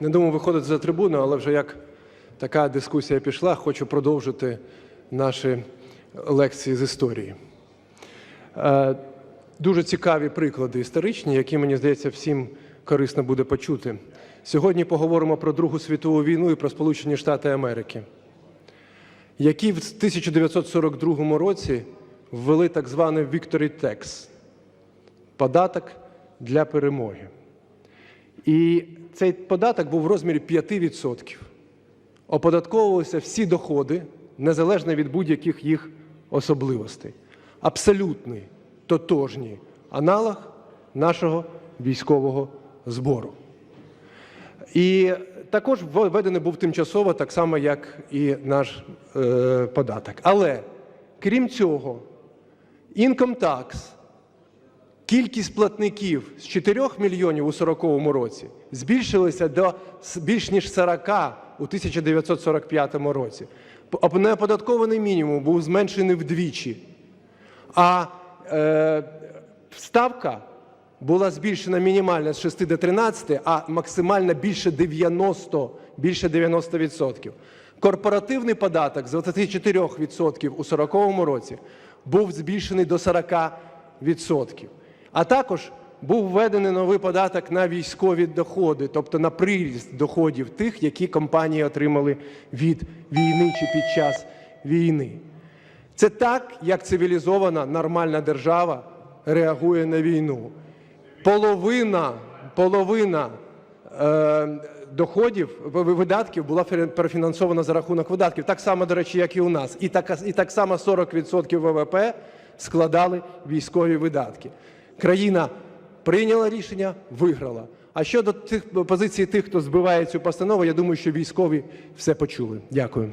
Не думав виходити за трибуну, але вже як така дискусія пішла, хочу продовжити наші лекції з історії. Е, Дуже цікаві приклади історичні, які, мені здається, всім корисно буде почути. Сьогодні поговоримо про Другу світову війну і про Сполучені Штати Америки, які в 1942 році ввели так званий Victory Tax – податок для перемоги. І цей податок був в розмірі 5%. Оподатковувалися всі доходи, незалежно від будь-яких їх особливостей. Абсолютний, тотожній аналог нашого військового збору. І також введений був тимчасово, так само, як і наш е, податок. Але крім цього, tax, кількість платників з 4 мільйонів у 40-му році збільшилася до більш ніж 40 у 1945 році. Неоподаткований мінімум був зменшений вдвічі. А е, ставка була збільшена мінімальна з 6 до 13, а максимальна більше 90, більше 90%. Корпоративний податок з 24% у 40 році був збільшений до 40%. А також був введений новий податок на військові доходи, тобто на приріст доходів тих, які компанії отримали від війни чи під час війни. Це так, як цивілізована нормальна держава реагує на війну. Половина, половина е, доходів, видатків була фі- профінансована за рахунок видатків. Так само, до речі, як і у нас. І так, і так само 40% ВВП складали військові видатки. Країна прийняла рішення, виграла. А щодо тих позицій тих, хто збиває цю постанову, я думаю, що військові все почули. Дякую.